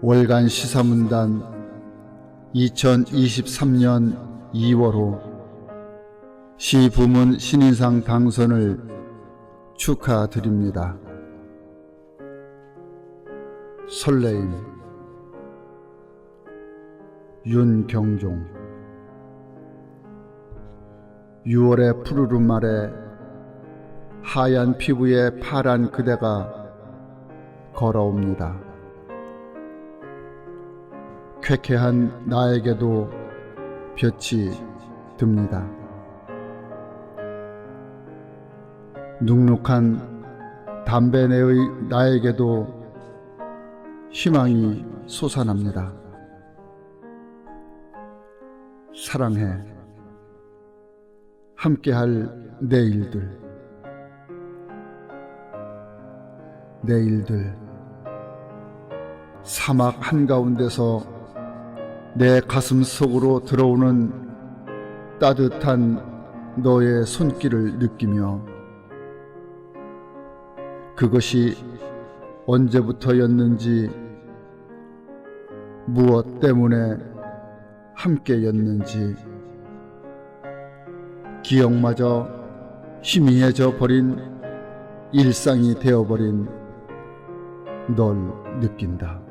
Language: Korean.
월간 시사문단 2023년 2월호 시 부문 신인상 당선을 축하드립니다. 설레임 윤경종 6월의 푸르른 말에 하얀 피부에 파란 그대가 걸어옵니다. 쾌쾌한 나에게도 볕이 듭니다. 눅눅한 담배내의 나에게도 희망이 솟아납니다. 사랑해. 함께할 내일들. 내일들. 사막 한가운데서 내 가슴 속으로 들어오는 따뜻한 너의 손길을 느끼며 그것이 언제부터였는지 무엇 때문에 함께였는지 기억마저 희미해져 버린 일상이 되어버린 널 느낀다.